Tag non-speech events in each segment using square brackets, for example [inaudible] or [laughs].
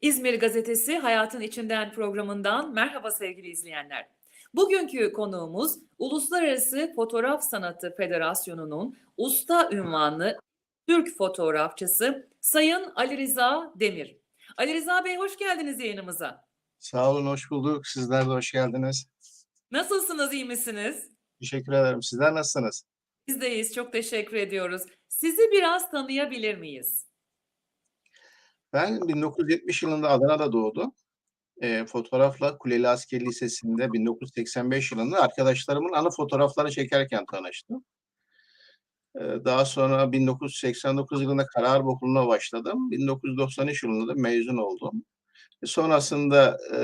İzmir Gazetesi Hayatın İçinden programından merhaba sevgili izleyenler. Bugünkü konuğumuz Uluslararası Fotoğraf Sanatı Federasyonu'nun usta ünvanlı Türk fotoğrafçısı Sayın Ali Rıza Demir. Ali Rıza Bey hoş geldiniz yayınımıza. Sağ olun, hoş bulduk. Sizler de hoş geldiniz. Nasılsınız, iyi misiniz? Teşekkür ederim. Sizler nasılsınız? Biz de iyiyiz, çok teşekkür ediyoruz. Sizi biraz tanıyabilir miyiz? Ben 1970 yılında Adana'da doğdum. E, fotoğrafla Kuleli Askeri Lisesi'nde 1985 yılında arkadaşlarımın anı fotoğrafları çekerken tanıştım. E, daha sonra 1989 yılında Karar Okulu'na başladım. 1993 yılında da mezun oldum. E, sonrasında e,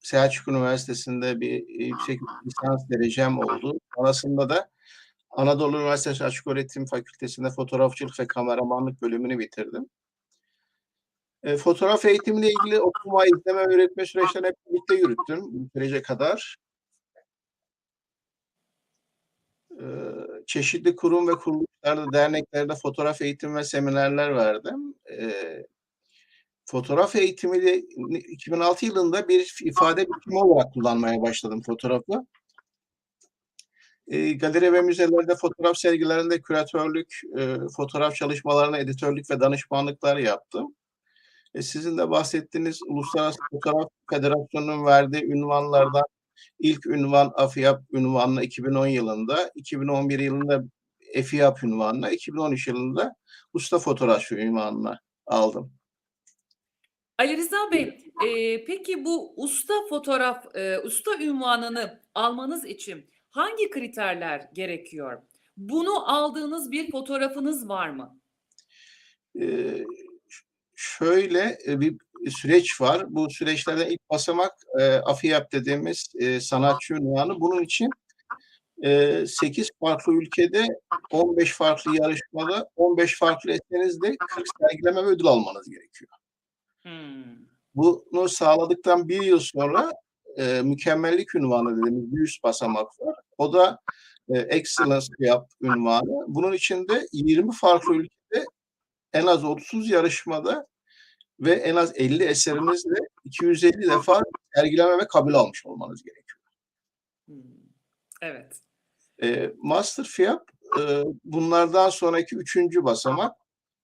Selçuk Üniversitesi'nde bir yüksek lisans derecem oldu. Sonrasında da Anadolu Üniversitesi Açık Öğretim Fakültesi'nde fotoğrafçılık ve kameramanlık bölümünü bitirdim. E, fotoğraf eğitimiyle ilgili okuma, izleme, öğretme süreçlerini hep birlikte yürüttüm bu sürece kadar. E, çeşitli kurum ve kuruluşlarda, derneklerde fotoğraf eğitim ve seminerler verdim. E, fotoğraf eğitimiyle 2006 yılında bir ifade biçimi olarak kullanmaya başladım fotoğrafı. E, galeri ve müzelerde fotoğraf sergilerinde küratörlük, e, fotoğraf çalışmalarına editörlük ve danışmanlıklar yaptım. E, sizin de bahsettiğiniz Uluslararası Fotoğraf Federasyonu'nun verdiği ünvanlardan ilk ünvan AFİAP ünvanına 2010 yılında, 2011 yılında EFİAP ünvanına, 2013 yılında Usta Fotoğrafçı ünvanına aldım. Ali Rıza Bey, e, peki bu usta fotoğraf, e, usta ünvanını almanız için hangi kriterler gerekiyor? Bunu aldığınız bir fotoğrafınız var mı? Ee, şöyle e, bir süreç var. Bu süreçlerden ilk basamak e, AFİAP dediğimiz e, sanatçı ünvanı. Bunun için e, 8 farklı ülkede 15 farklı yarışmada 15 farklı eserinizde 40 sergileme ve ödül almanız gerekiyor. Hmm. Bunu sağladıktan bir yıl sonra e, mükemmellik ünvanı dediğimiz bir üst basamak var. O da e, Excellence Yap ünvanı. Bunun içinde 20 farklı ülkede en az 30 yarışmada ve en az 50 eserinizle 250 defa sergileme ve kabul almış olmanız gerekiyor. Hmm. Evet. E, Master FIAP e, bunlardan sonraki üçüncü basamak.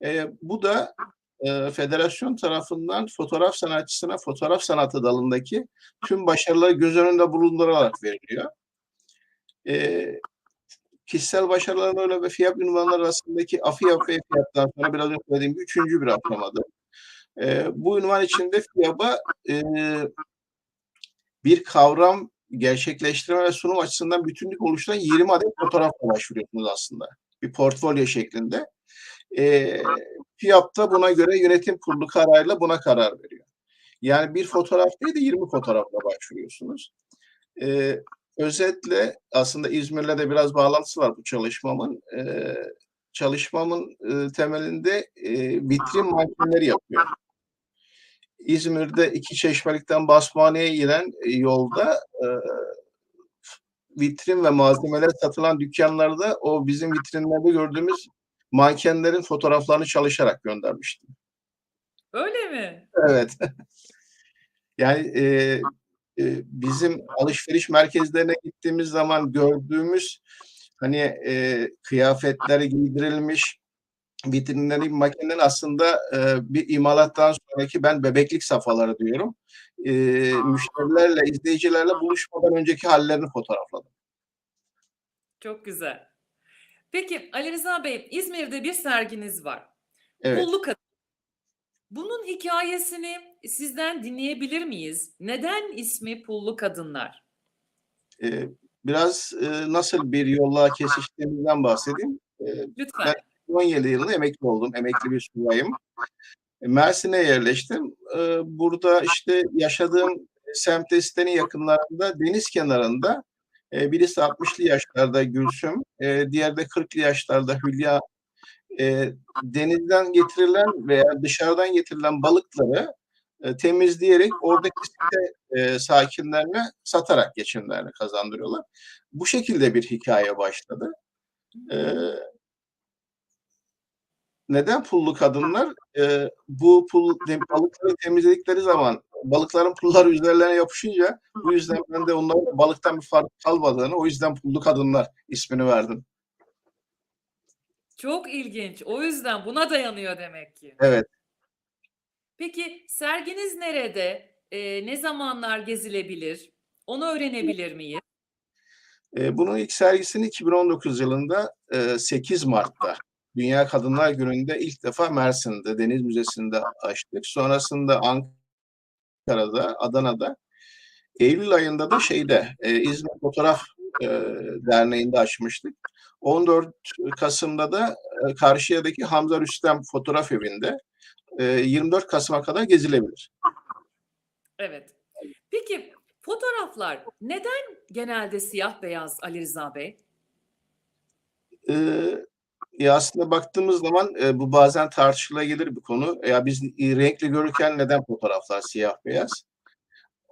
E, bu da e, federasyon tarafından fotoğraf sanatçısına fotoğraf sanatı dalındaki tüm başarıları göz önünde bulundurarak veriliyor. E, kişisel başarılarla ve FİAP ünvanları arasındaki AFİAP ve FİAP'tan sonra biraz önce söylediğim gibi üçüncü bir aşamadır. E, bu ünvan içinde FİAP'a e, bir kavram gerçekleştirme ve sunum açısından bütünlük oluşturan 20 adet fotoğrafla başvuruyorsunuz aslında. Bir portfolyo şeklinde. E, FİAP da buna göre yönetim kurulu kararıyla buna karar veriyor. Yani bir fotoğraf değil de 20 fotoğrafla başvuruyorsunuz. E, özetle aslında İzmir'le de biraz bağlantısı var bu çalışmamın. E, çalışmamın e, temelinde e, vitrin mankenleri yapıyor. İzmir'de iki çeşmelikten Basmane'ye giden e, yolda e, vitrin ve malzemeler satılan dükkanlarda o bizim vitrinlerde gördüğümüz mankenlerin fotoğraflarını çalışarak göndermiştim. Öyle mi? Evet. [laughs] yani e, e, bizim alışveriş merkezlerine gittiğimiz zaman gördüğümüz hani e, kıyafetler giydirilmiş vitrinlerin makinenin aslında e, bir imalattan sonraki ben bebeklik safhaları diyorum. E, müşterilerle, izleyicilerle buluşmadan önceki hallerini fotoğrafladım. Çok güzel. Peki Ali Rıza Bey, İzmir'de bir serginiz var. Evet. Pullu Kadın. Bunun hikayesini sizden dinleyebilir miyiz? Neden ismi Pullu Kadınlar? E, biraz e, nasıl bir yolla kesiştiğimizden bahsedeyim. E, Lütfen. Ben 17 yılında emekli oldum. Emekli bir subayım. E, Mersin'e yerleştim. E, Burada işte yaşadığım semtte sitenin yakınlarında deniz kenarında e, birisi 60'lı yaşlarda Gülsüm, diğer de 40'lı yaşlarda Hülya denizden getirilen veya dışarıdan getirilen balıkları temizleyerek oradaki site sakinlerine satarak geçimlerini kazandırıyorlar. Bu şekilde bir hikaye başladı. E, neden pullu kadınlar? Ee, bu pul [laughs] balıkları temizledikleri zaman balıkların pulları üzerlerine yapışınca bu yüzden ben de onların balıktan bir fark kalmadığını o yüzden pullu kadınlar ismini verdim. Çok ilginç. O yüzden buna dayanıyor demek ki. Evet. Peki serginiz nerede? Ee, ne zamanlar gezilebilir? Onu öğrenebilir miyiz? Ee, bunun ilk sergisini 2019 yılında e, 8 Mart'ta Dünya Kadınlar Günü'nde ilk defa Mersin'de Deniz Müzesi'nde açtık. Sonrasında Ankara'da, Adana'da, Eylül ayında da şeyde e, İzmir Fotoğraf e, Derneği'nde açmıştık. 14 Kasım'da da e, Karşıya'daki Hamza Rüstem Fotoğraf Evi'nde e, 24 Kasım'a kadar gezilebilir. Evet. Peki fotoğraflar neden genelde siyah beyaz Ali Rıza Bey? Ee, ya aslında baktığımız zaman e, bu bazen tartışılabilir bir konu. Ya biz e, renkli görürken neden fotoğraflar siyah beyaz?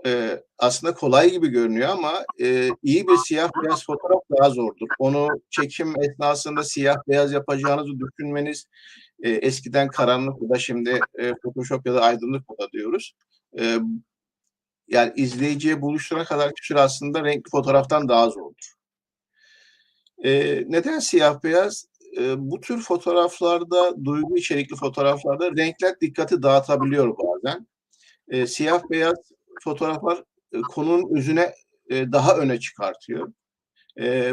Ee, aslında kolay gibi görünüyor ama e, iyi bir siyah beyaz fotoğraf daha zordur. Onu çekim esnasında siyah beyaz yapacağınızı düşünmeniz e, eskiden karanlık da şimdi e, Photoshop ya da aydınlık moda diyoruz. E, yani izleyiciye buluşturana kadar süre aslında renkli fotoğraftan daha zordur. E, neden siyah beyaz? E, bu tür fotoğraflarda, duygu içerikli fotoğraflarda renkler dikkati dağıtabiliyor bazen. E, siyah beyaz fotoğraflar e, konunun özüne e, daha öne çıkartıyor. E,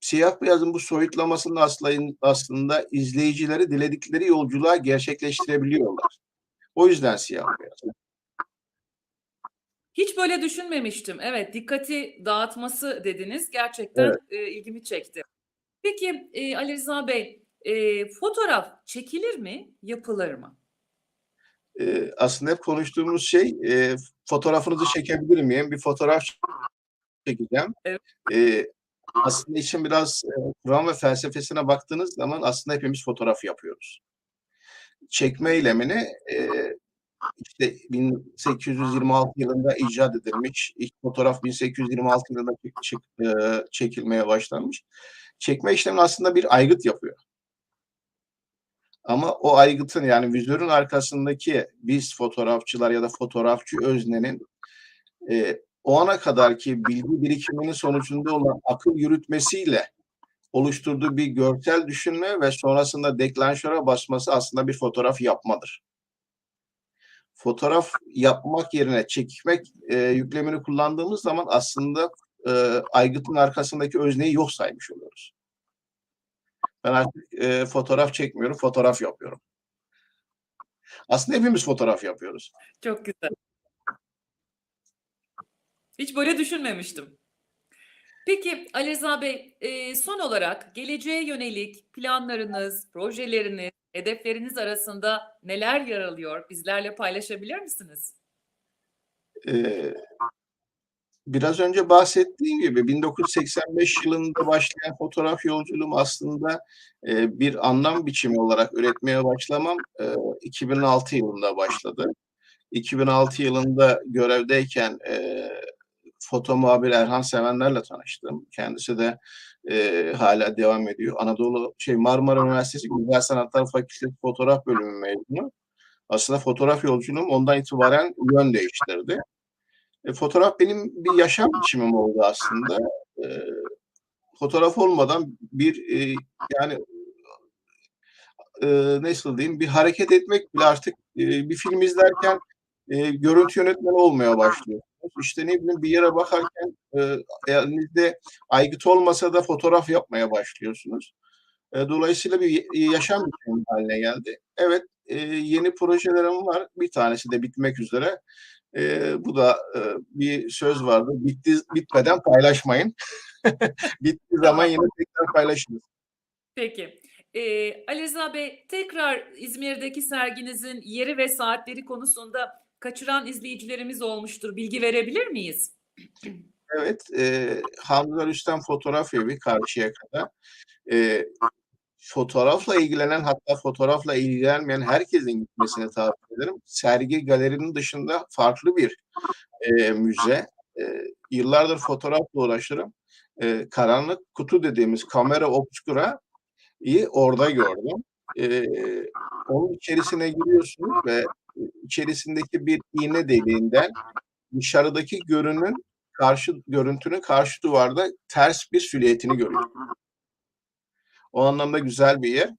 siyah beyazın bu soyutlamasının aslında, aslında izleyicileri diledikleri yolculuğa gerçekleştirebiliyorlar. O yüzden siyah beyaz. Hiç böyle düşünmemiştim. Evet, dikkati dağıtması dediniz. Gerçekten Evet. e, ilgimi çekti. Peki e, Ali Rıza Bey, e, fotoğraf çekilir mi, yapılır mı? E, aslında hep konuştuğumuz şey e, fotoğrafınızı çekebilir miyim? Bir fotoğraf çekeceğim. Evet. E, aslında için biraz e, Kur'an ve felsefesine baktığınız zaman aslında hepimiz fotoğraf yapıyoruz. Çekme eylemini e, işte 1826 yılında icat edilmiş. İlk fotoğraf 1826 yılında çek- çek- e, çekilmeye başlanmış. Çekme işlemini aslında bir aygıt yapıyor. Ama o aygıtın yani vizörün arkasındaki biz fotoğrafçılar ya da fotoğrafçı öznenin e, o ana kadarki bilgi birikiminin sonucunda olan akıl yürütmesiyle oluşturduğu bir görsel düşünme ve sonrasında deklanşöre basması aslında bir fotoğraf yapmadır. Fotoğraf yapmak yerine çekmek e, yüklemini kullandığımız zaman aslında e, aygıtın arkasındaki özneyi yok saymış oluyoruz. Ben artık e, fotoğraf çekmiyorum, fotoğraf yapıyorum. Aslında hepimiz fotoğraf yapıyoruz. Çok güzel. Hiç böyle düşünmemiştim. Peki Ali Rıza Bey, e, son olarak geleceğe yönelik planlarınız, projeleriniz, hedefleriniz arasında neler yer alıyor? Bizlerle paylaşabilir misiniz? Ee, biraz önce bahsettiğim gibi 1985 yılında başlayan fotoğraf yolculuğum aslında e, bir anlam biçimi olarak üretmeye başlamam e, 2006 yılında başladı. 2006 yılında görevdeyken e, foto muhabir Erhan Sevenler'le tanıştım. Kendisi de e, hala devam ediyor. Anadolu şey Marmara Üniversitesi Güzel Sanatlar Fakültesi Fotoğraf Bölümü mezunu. Aslında fotoğraf yolculuğum ondan itibaren yön değiştirdi. E, fotoğraf benim bir yaşam biçimim oldu aslında. E, fotoğraf olmadan bir e, yani e, nasıl diyeyim bir hareket etmek bile artık e, bir film izlerken e, görüntü yönetmeni olmaya başlıyor. İşte ne bileyim bir yere bakarken e, elinizde aygıt olmasa da fotoğraf yapmaya başlıyorsunuz. E, dolayısıyla bir yaşam biçimi haline geldi. Evet e, yeni projelerim var. Bir tanesi de bitmek üzere. E, bu da e, bir söz vardı. Bitti, bitmeden paylaşmayın. [laughs] Bittiği zaman yine tekrar paylaşırız. Peki. Ee, Ali Rıza Bey, tekrar İzmir'deki serginizin yeri ve saatleri konusunda kaçıran izleyicilerimiz olmuştur. Bilgi verebilir miyiz? Evet, e, Hamza Rüstem Fotoğraf Evi Karşıyaka'da. E, fotoğrafla ilgilenen hatta fotoğrafla ilgilenmeyen herkesin gitmesini tavsiye ederim. Sergi galerinin dışında farklı bir e, müze. E, yıllardır fotoğrafla uğraşırım. E, karanlık kutu dediğimiz kamera obscura'yı orada gördüm. Eee, onun içerisine giriyorsunuz ve içerisindeki bir iğne deliğinden dışarıdaki görünün karşı görüntünün karşı duvarda ters bir silüetini görüyorsunuz. O anlamda güzel bir yer.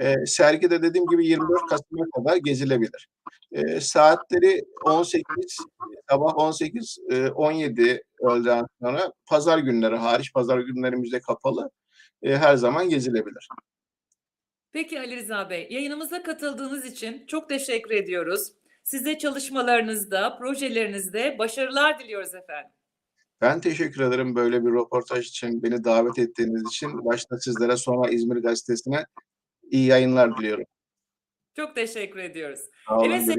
Eee, sergi de dediğim gibi 24 Kasım'a kadar gezilebilir. Eee, saatleri 18, sabah 18, eee, 17 öğleden sonra, pazar günleri hariç, pazar günleri müze kapalı, eee, her zaman gezilebilir. Peki Ali Rıza Bey, yayınımıza katıldığınız için çok teşekkür ediyoruz. Size çalışmalarınızda, projelerinizde başarılar diliyoruz efendim. Ben teşekkür ederim böyle bir röportaj için, beni davet ettiğiniz için. Başta sizlere, sonra İzmir Gazetesi'ne iyi yayınlar diliyorum. Çok teşekkür ediyoruz. Sağ olun. Evet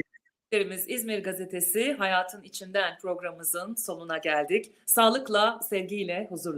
sevgili İzmir Gazetesi Hayatın İçinden programımızın sonuna geldik. Sağlıkla, sevgiyle, huzurla.